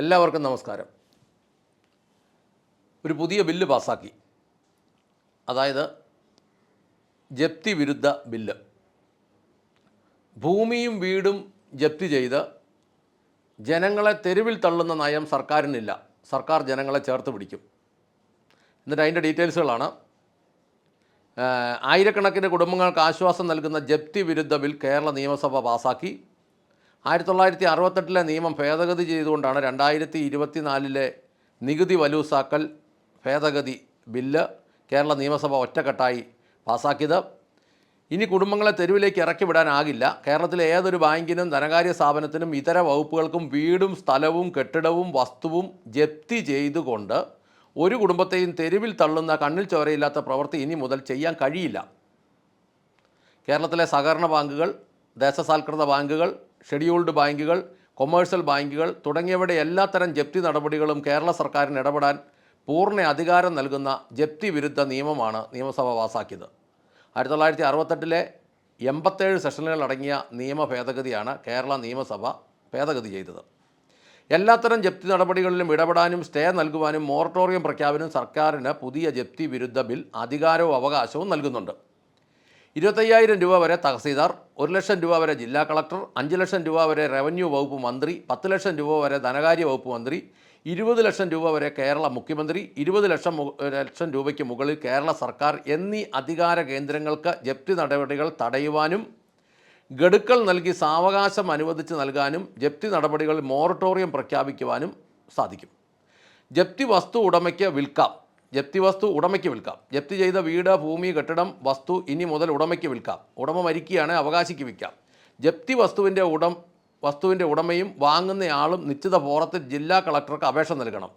എല്ലാവർക്കും നമസ്കാരം. ഒരു പുതിയ ബില്ല് പാസ്സാക്കി. അതായത് ജപ്തി വിരുദ്ധ ബില്ല്. ഭൂമിയും വീടും ജപ്തി ചെയ്ത് ജനങ്ങളെ തെരുവിൽ തള്ളുന്ന നയം സർക്കാരിനില്ല. സർക്കാർ ജനങ്ങളെ ചേർത്ത് പിടിക്കും. എന്നിട്ട് അതിന്റെ ഡീറ്റെയിൽസുകളാണ്. ആയിരക്കണക്കിന് കുടുംബങ്ങൾക്ക് ആശ്വാസം നൽകുന്ന ജപ്തി വിരുദ്ധ ബിൽ കേരള നിയമസഭ പാസാക്കി ആയിരത്തി തൊള്ളായിരത്തി അറുപത്തെട്ടിലെ നിയമം ഭേദഗതി ചെയ്തുകൊണ്ടാണ് രണ്ടായിരത്തി ഇരുപത്തിനാലിലെ നികുതി വലൂസാക്കൽ ഭേദഗതി ബില്ല് കേരള നിയമസഭ ഒറ്റക്കെട്ടായി പാസാക്കിയത്. ഇനി കുടുംബങ്ങളെ തെരുവിലേക്ക് ഇറക്കി വിടാനാകില്ല. കേരളത്തിലെ ഏതൊരു ബാങ്കിനും ധനകാര്യ സ്ഥാപനത്തിനും ഇതര വകുപ്പുകൾക്കും വീടും സ്ഥലവും കെട്ടിടവും വസ്തുവും ജപ്തി ചെയ്തുകൊണ്ട് ഒരു കുടുംബത്തെയും തെരുവിൽ തള്ളുന്ന കണ്ണിൽ ചോരയില്ലാത്ത പ്രവൃത്തി ഇനി മുതൽ ചെയ്യാൻ കഴിയില്ല. കേരളത്തിലെ സഹകരണ ബാങ്കുകൾ ദേശസാൽകൃത ബാങ്കുകൾ ഷെഡ്യൂൾഡ് ബാങ്കുകൾ കൊമേഴ്സ്യൽ ബാങ്കുകൾ തുടങ്ങിയവയുടെ എല്ലാത്തരം ജപ്തി നടപടികളും കേരള സർക്കാരിന് ഇടപെടാൻ പൂർണ അധികാരം നൽകുന്ന ജപ്തി വിരുദ്ധ നിയമമാണ് നിയമസഭ പാസാക്കിയത്. ആയിരത്തി തൊള്ളായിരത്തി അറുപത്തെട്ടിലെ എൺപത്തേഴ് സെഷനുകൾ അടങ്ങിയ നിയമ ഭേദഗതിയാണ് കേരള നിയമസഭ ഭേദഗതി ചെയ്തത്. എല്ലാത്തരം ജപ്തി നടപടികളിലും ഇടപെടാനും സ്റ്റേ നൽകുവാനും മോറട്ടോറിയം പ്രഖ്യാപനം സർക്കാരിന് പുതിയ ജപ്തി വിരുദ്ധ ബിൽ അധികാരവും അവകാശവും നൽകുന്നുണ്ട്. ഇരുപത്തയ്യായിരം രൂപ വരെ തഹസീൽദാർ ഒരു ലക്ഷം രൂപ വരെ ജില്ലാ കളക്ടർ അഞ്ച് ലക്ഷം രൂപ വരെ റവന്യൂ വകുപ്പ് മന്ത്രി പത്ത് ലക്ഷം രൂപ വരെ ധനകാര്യ വകുപ്പ് മന്ത്രി ഇരുപത് ലക്ഷം രൂപ വരെ കേരള മുഖ്യമന്ത്രി ഇരുപത് ലക്ഷം ലക്ഷം രൂപയ്ക്ക് മുകളിൽ കേരള സർക്കാർ എന്നീ അധികാര കേന്ദ്രങ്ങൾക്ക് ജപ്തി നടപടികൾ തടയുവാനും ഗഡുക്കൾ നൽകി സാവകാശം അനുവദിച്ച് നൽകാനും ജപ്തി നടപടികളിൽ മോറട്ടോറിയം പ്രഖ്യാപിക്കുവാനും സാധിക്കും. ജപ്തി വസ്തു ഉടമയ്ക്ക് വിൽക്കാം. ജപ്തി വസ്തു ഉടമയ്ക്ക് വിൽക്കാം. ജപ്തി ചെയ്ത വീട് ഭൂമി കെട്ടിടം വസ്തു ഇനി മുതൽ ഉടമയ്ക്ക് വിൽക്കാം. ഉടമ മരിക്കുകയാണ് അവകാശിക്ക് വിൽക്കാം. ജപ്തി വസ്തുവിന്റെ ഉടം വസ്തുവിന്റെ ഉടമയും വാങ്ങുന്നയാളും നിശ്ചിത ഫോറത്തിൽ ജില്ലാ കളക്ടർക്ക് അപേക്ഷ നൽകണം.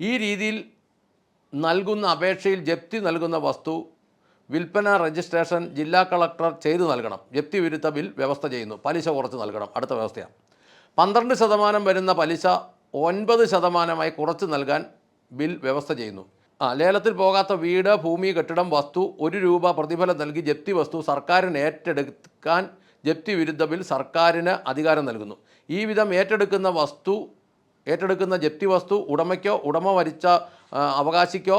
ഈ രീതിയിൽ നൽകുന്ന അപേക്ഷയിൽ ജപ്തി നൽകുന്ന വസ്തു വിൽപ്പന രജിസ്ട്രേഷൻ ജില്ലാ കളക്ടർ ചെയ്തു നൽകണം. ജപ്തി വിരുദ്ധ ബിൽ വ്യവസ്ഥ ചെയ്യുന്നു. പലിശ കുറച്ച് നൽകണം. അടുത്ത വ്യവസ്ഥയാണ്. പന്ത്രണ്ട് ശതമാനം വരുന്ന പലിശ ഒൻപത് ശതമാനമായി കുറച്ച് നൽകാൻ ബിൽ വ്യവസ്ഥ ചെയ്യുന്നു. ആ ലേലത്തിൽ പോകാത്ത വീട് ഭൂമി കെട്ടിടം വസ്തു ഒരു രൂപ പ്രതിഫലം നൽകി ജപ്തി വസ്തു സർക്കാരിന് ഏറ്റെടുക്കാൻ ജപ്തി വിരുദ്ധ ബിൽ സർക്കാരിന് അധികാരം നൽകുന്നു. ഈ വിധം ഏറ്റെടുക്കുന്ന വസ്തു ഏറ്റെടുക്കുന്ന ജപ്തി വസ്തു ഉടമയ്ക്കോ ഉടമ വരിച്ച അവകാശിക്കോ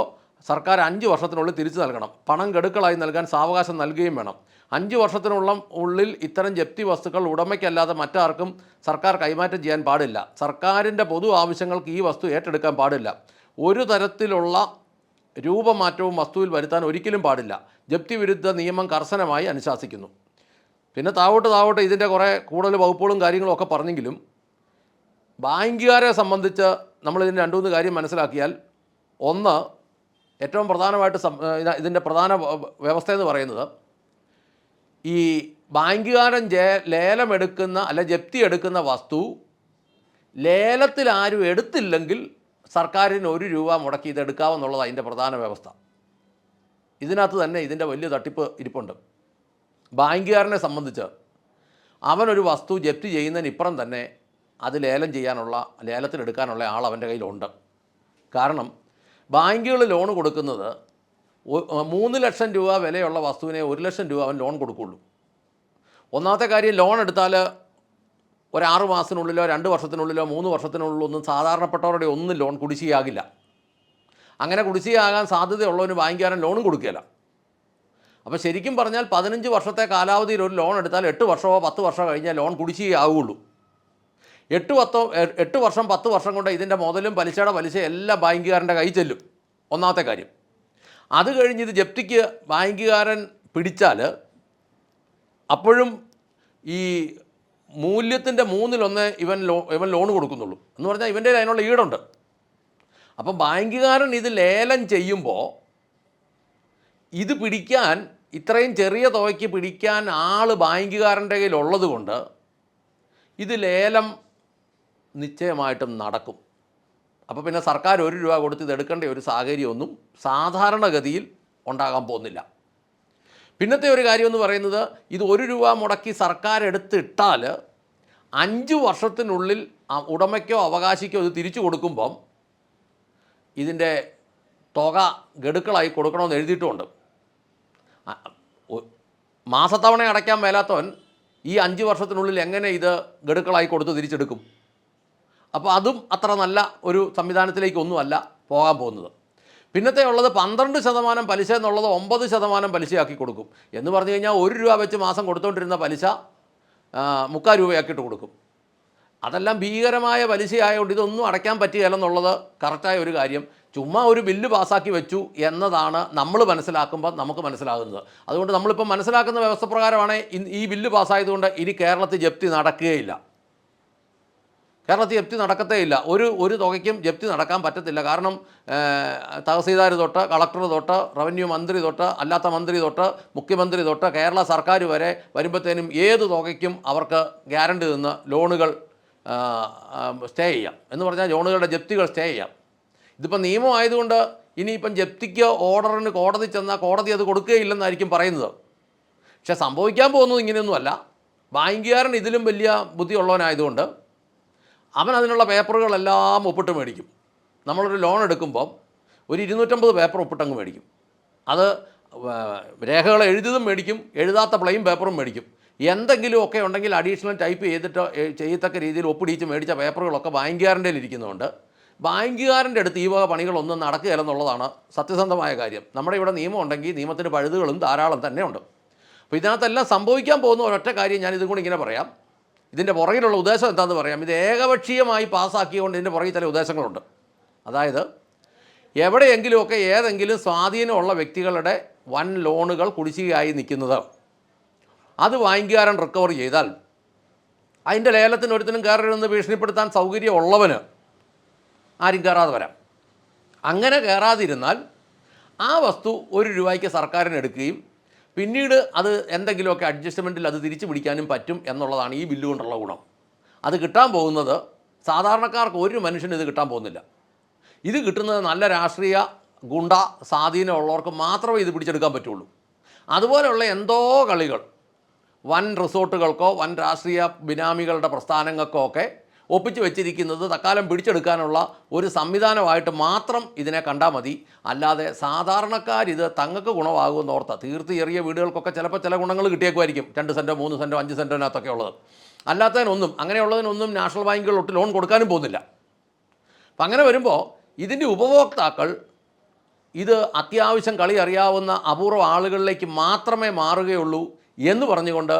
സർക്കാർ അഞ്ച് വർഷത്തിനുള്ളിൽ തിരിച്ചു നൽകണം. പണം ഗഡുക്കളായി നൽകാൻ സാവകാശം നൽകുകയും വേണം. അഞ്ച് വർഷത്തിനുള്ള ഉള്ളിൽ ഇത്തരം ജപ്തി വസ്തുക്കൾ ഉടമയ്ക്കല്ലാതെ മറ്റാർക്കും സർക്കാർ കൈമാറ്റം ചെയ്യാൻ പാടില്ല. സർക്കാരിന്റെ പൊതു ആവശ്യങ്ങൾക്ക് ഈ വസ്തു ഏറ്റെടുക്കാൻ പാടില്ല. ഒരു തരത്തിലുള്ള രൂപമാറ്റവും വസ്തുവിൽ വരുത്താൻ ഒരിക്കലും പാടില്ല. ജപ്തി വിരുദ്ധ നിയമം കർശനമായി അനുശാസിക്കുന്നു. പിന്നെ താവോട്ട് താവോട്ട് ഇതിന്റെ കുറേ കൂടുതൽ വകുപ്പുകളും കാര്യങ്ങളും ഒക്കെ പറഞ്ഞെങ്കിലും ബാങ്കുകാരെ സംബന്ധിച്ച് ഇതിന് രണ്ട് മൂന്ന് കാര്യം മനസ്സിലാക്കിയാൽ ഒന്ന് ഏറ്റവും പ്രധാനമായിട്ട് ഇതിന്റെ പ്രധാന വ്യവസ്ഥ എന്ന് പറയുന്നത് ഈ ബാങ്കുകാരൻ ജേ ലേലമെടുക്കുന്ന അല്ലെ ജപ്തി എടുക്കുന്ന വസ്തു ലേലത്തിൽ ആരും എടുത്തില്ലെങ്കിൽ സർക്കാരിന് ഒരു രൂപ മുടക്കി ഇതെടുക്കാമെന്നുള്ളത് അതിന്റെ പ്രധാന വ്യവസ്ഥ. ഇതിനകത്ത് തന്നെ ഇതിന്റെ വലിയ തട്ടിപ്പ് ഇരിപ്പുണ്ട്. ബാങ്കുകാരനെ സംബന്ധിച്ച് അവനൊരു വസ്തു ജപ്തി ചെയ്യുന്നതിന് ഇപ്പുറം തന്നെ അത് ലേലം ചെയ്യാനുള്ള ലേലത്തിലെടുക്കാനുള്ള ആൾ അവന്റെ കയ്യിലുണ്ട്. കാരണം ബാങ്കുകൾ ലോൺ കൊടുക്കുന്നത് മൂന്ന് ലക്ഷം രൂപ വിലയുള്ള വസ്തുവിനെ ഒരു ലക്ഷം രൂപ അവൻ ലോൺ കൊടുക്കുള്ളൂ ഒന്നാമത്തെ കാര്യം ലോൺ എടുത്താൽ ഒരു ആറ് മാസത്തിനുള്ളിലോ രണ്ട് വർഷത്തിനുള്ളിലോ മൂന്ന് വർഷത്തിനുള്ളിലോ ഒന്നും സാധാരണപ്പെട്ടവരുടെ ഒന്നും ലോൺ കുടിശ്ശിയാകില്ല അങ്ങനെ കുടിശ്ശിയാകാൻ സാധ്യതയുള്ളവന് ബാങ്കുകാരൻ ലോണും കൊടുക്കുകയില്ല. അപ്പോൾ ശരിക്കും പറഞ്ഞാൽ പതിനഞ്ച് വർഷത്തെ കാലാവധിയിൽ ഒരു ലോൺ എടുത്താൽ എട്ട് വർഷമോ പത്ത് വർഷമോ കഴിഞ്ഞാൽ ലോൺ കുടിശ്ശികയാവുകയുള്ളൂ എട്ട് പത്തോ എട്ട് വർഷം പത്ത് വർഷം കൊണ്ട് ഇതിന്റെ മുതലും പലിശയുടെ പലിശ എല്ലാ ബാങ്കുകാരന്റെ കൈ ചെല്ലും. ഒന്നാമത്തെ കാര്യം. അത് കഴിഞ്ഞ് ഇത് ജപ്തിക്ക് ബാങ്കുകാരൻ പിടിച്ചാൽ അപ്പോഴും ഈ മൂല്യത്തിന്റെ മൂന്നിലൊന്ന് ഇവൻ ലോ ഇവൻ ലോൺ കൊടുക്കുന്നുള്ളൂ. എന്ന് പറഞ്ഞാൽ ഇവന്റെ അതിനുള്ള ഈടുണ്ട്. അപ്പം ബാങ്കുകാരൻ ഇത് ലേലം ചെയ്യുമ്പോൾ ഇത് പിടിക്കാൻ ഇത്രയും ചെറിയ തുകയ്ക്ക് പിടിക്കാൻ ആൾ ബാങ്കുകാരന്റെ കയ്യിലുള്ളത് കൊണ്ട് ഇത് ലേലം നിശ്ചയമായിട്ടും നടക്കും. അപ്പോൾ പിന്നെ സർക്കാർ ഒരു രൂപ കൊടുത്ത് ഇത് എടുക്കേണ്ട ഒരു സാഹചര്യമൊന്നും സാധാരണഗതിയിൽ ഉണ്ടാകാൻ പോകുന്നില്ല. പിന്നത്തെ ഒരു കാര്യം എന്ന് പറയുന്നത് ഇത് ഒരു രൂപ മുടക്കി സർക്കാർ എടുത്തിട്ടാൽ അഞ്ച് വർഷത്തിനുള്ളിൽ ഉടമയ്ക്കോ അവകാശിക്കോ ഇത് തിരിച്ചു കൊടുക്കുമ്പം ഇതിന്റെ തുക ഗഡുക്കളായി കൊടുക്കണമെന്ന് എഴുതിയിട്ടുമുണ്ട് മാസത്തവണ അടയ്ക്കാൻ മേലാത്തവൻ ഈ അഞ്ച് വർഷത്തിനുള്ളിൽ എങ്ങനെ ഇത് ഗഡുക്കളായി കൊടുത്ത് തിരിച്ചെടുക്കും? അപ്പോൾ അതും അത്ര നല്ല ഒരു സംവിധാനത്തിലേക്കൊന്നുമല്ല പോകാൻ പോകുന്നത്. പിന്നത്തെ ഉള്ളത് പന്ത്രണ്ട് ശതമാനം പലിശ എന്നുള്ളത് ഒമ്പത് ശതമാനം പലിശയാക്കി കൊടുക്കും. എന്ന് പറഞ്ഞു കഴിഞ്ഞാൽ ഒരു രൂപ വെച്ച് മാസം കൊടുത്തുകൊണ്ടിരുന്ന പലിശ മുക്കാൽ രൂപയാക്കിയിട്ട് കൊടുക്കും. അതെല്ലാം ഭീകരമായ പലിശയായതുകൊണ്ട് ഇതൊന്നും അടയ്ക്കാൻ പറ്റുകയില്ലെന്നുള്ളത് കറക്റ്റായ ഒരു കാര്യം. ചുമ്മാ ഒരു ബില്ല് പാസ്സാക്കി വെച്ചു എന്നതാണ് നമ്മൾ മനസ്സിലാക്കുമ്പോൾ നമുക്ക് മനസ്സിലാകുന്നത്. അതുകൊണ്ട് നമ്മളിപ്പോൾ മനസ്സിലാക്കുന്ന വ്യവസ്ഥ പ്രകാരമാണ് ഈ ബില്ല് പാസ്സായതുകൊണ്ട് ഇനി കേരളത്തിൽ ജപ്തി നടക്കുകയില്ല. കേരളത്തിൽ ജപ്തി നടക്കത്തേ ഇല്ല ഒരു ഒരു തുകയ്ക്കും ജപ്തി നടക്കാൻ പറ്റത്തില്ല. കാരണം തഹസീൽദാർ തൊട്ട് കളക്ടർ തൊട്ട് റവന്യൂ മന്ത്രി തൊട്ട് അല്ലാത്ത മന്ത്രി തൊട്ട് മുഖ്യമന്ത്രി തൊട്ട് കേരള സർക്കാർ വരെ വരുമ്പോഴത്തേനും ഏത് തുകയ്ക്കും അവർക്ക് ഗ്യാരണ്ടി നിന്ന് ലോണുകൾ സ്റ്റേ ചെയ്യാം. എന്ന് പറഞ്ഞാൽ ലോണുകളുടെ ജപ്തികൾ സ്റ്റേ ചെയ്യാം. ഇതിപ്പോൾ നിയമമായതുകൊണ്ട് ഇനിയിപ്പം ജപ്തിക്ക് ഓർഡറിന് കോടതി ചെന്നാൽ കോടതി അത് കൊടുക്കുകയില്ലെന്നായിരിക്കും പറയുന്നത്. പക്ഷേ സംഭവിക്കാൻ പോകുന്നത് ഇങ്ങനെയൊന്നുമല്ല. ബാങ്കുകാരൻ ഇതിലും വലിയ ബുദ്ധിയുള്ളവനായതുകൊണ്ട് അവൻ അതിനുള്ള പേപ്പറുകളെല്ലാം ഒപ്പിട്ട് മേടിക്കും. നമ്മളൊരു ലോൺ എടുക്കുമ്പോൾ ഒരു ഇരുന്നൂറ്റമ്പത് പേപ്പർ ഒപ്പിട്ടങ്ങ് മേടിക്കും. അത് രേഖകൾ എഴുതിയതും മേടിക്കും എഴുതാത്ത പ്ലെയിം പേപ്പറും മേടിക്കും. എന്തെങ്കിലും ഒക്കെ ഉണ്ടെങ്കിൽ അഡീഷണൽ ടൈപ്പ് ചെയ്തിട്ട് ചെയ്യത്തക്ക രീതിയിൽ ഒപ്പിടിച്ച് മേടിച്ച പേപ്പറുകളൊക്കെ ബാങ്കുകാരന്റെ ഇരിക്കുന്നുണ്ട്. ബാങ്കുകാരന്റെ അടുത്ത് ഈ വക പണികളൊന്നും നടക്കുകയില്ലെന്നുള്ളതാണ് സത്യസന്ധമായ കാര്യം. നമ്മുടെ ഇവിടെ നിയമം ഉണ്ടെങ്കിൽ നിയമത്തിന് പഴുതുകളും ധാരാളം തന്നെ ഉണ്ട്. അപ്പോൾ ഇതിനകത്തെല്ലാം സംഭവിക്കാൻ പോകുന്ന ഒരൊറ്റ കാര്യം ഞാൻ ഇതും കൂടി ഇങ്ങനെ പറയാം. ഇതിന്റെ പുറകിലുള്ള ഉദ്ദേശം എന്താണെന്ന് പറയാം. ഇത് ഏകപക്ഷീയമായി പാസ്സാക്കിയതുകൊണ്ട് ഇതിന്റെ പുറകിൽ ചില ഉദ്ദേശങ്ങളുണ്ട്. അതായത് എവിടെയെങ്കിലുമൊക്കെ ഏതെങ്കിലും സ്വാധീനമുള്ള വ്യക്തികളുടെ വൻ ലോണുകൾ കുടിശ്ശികയായി നിൽക്കുന്നത്. അത് വാങ്ങിക്കാരൻ റിക്കവർ ചെയ്താൽ അതിന്റെ ലേലത്തിന് ഒരുത്തിനും കയറരുതെന്ന് ഭീഷണിപ്പെടുത്താൻ സൗകര്യമുള്ളവന് ആരും കയറാതെ വരാം. അങ്ങനെ കയറാതിരുന്നാൽ ആ വസ്തു ഒരു രൂപയ്ക്ക് സർക്കാരിന് എടുക്കുകയും പിന്നീട് അത് എന്തെങ്കിലുമൊക്കെ അഡ്ജസ്റ്റ്മെന്റിൽ അത് തിരിച്ചു പിടിക്കാനും പറ്റും എന്നുള്ളതാണ് ഈ ബില്ല് കൊണ്ടുള്ള ഗുണം. അത് കിട്ടാൻ പോകുന്നത് സാധാരണക്കാർക്ക് ഒരു മനുഷ്യനും ഇത് കിട്ടാൻ പോകുന്നില്ല. ഇത് കിട്ടുന്നത് നല്ല രാഷ്ട്രീയ ഗുണ്ട സ്വാധീനമുള്ളവർക്ക് മാത്രമേ ഇത് പിടിച്ചെടുക്കാൻ പറ്റുള്ളൂ. അതുപോലെയുള്ള എന്തോ കളികൾ വൻ റിസോർട്ടുകൾക്കോ വൻ രാഷ്ട്രീയ ബിനാമികളുടെ പ്രസ്ഥാനങ്ങൾക്കോ ഒക്കെ ഒപ്പിച്ച് വെച്ചിരിക്കുന്നത് തക്കാലം പിടിച്ചെടുക്കാനുള്ള ഒരു സംവിധാനമായിട്ട് മാത്രം ഇതിനെ കണ്ടാൽ മതി. അല്ലാതെ സാധാരണക്കാരിത് തങ്ങൾക്ക് ഗുണമാകുമെന്ന് ഓർത്ത. തീർത്ത് ചെറിയ വീടുകൾക്കൊക്കെ ചിലപ്പോൾ ചില ഗുണങ്ങൾ കിട്ടിയേക്കുമായിരിക്കും. രണ്ട് സെന്റോ മൂന്ന് സെന്റോ അഞ്ച് സെന്റോനകത്തൊക്കെ ഉള്ളത്. അല്ലാത്തതിനൊന്നും അങ്ങനെയുള്ളതിനൊന്നും നാഷണൽ ബാങ്കുകളൊട്ട് ലോൺ കൊടുക്കാനും പോകുന്നില്ല. അപ്പം അങ്ങനെ വരുമ്പോൾ ഇതിന്റെ ഉപഭോക്താക്കൾ ഇത് അത്യാവശ്യം കളി അറിയാവുന്ന അപൂർവ ആളുകളിലേക്ക് മാത്രമേ മാറുകയുള്ളൂ എന്ന് പറഞ്ഞുകൊണ്ട്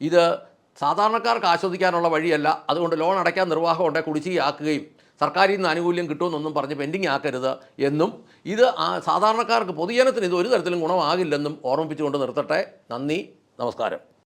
ഇത് സാധാരണക്കാർക്ക് ആസ്വദിക്കാനുള്ള വഴിയല്ല. അതുകൊണ്ട് ലോൺ അടയ്ക്കാൻ നിർവാഹം ഉണ്ടെ കുടിശ്ശികയാക്കുകയും സർക്കാരിൽ നിന്ന് ആനുകൂല്യം കിട്ടുമെന്നൊന്നും പറഞ്ഞ് പെൻഡിങ് ആക്കരുത് എന്നും ഇത് സാധാരണക്കാർക്ക് പൊതുജനത്തിന് ഇത് ഒരു തരത്തിലും ഗുണമാകില്ലെന്നും ഓർമ്മിപ്പിച്ചുകൊണ്ട് നിർത്തട്ടെ. നന്ദി. നമസ്കാരം.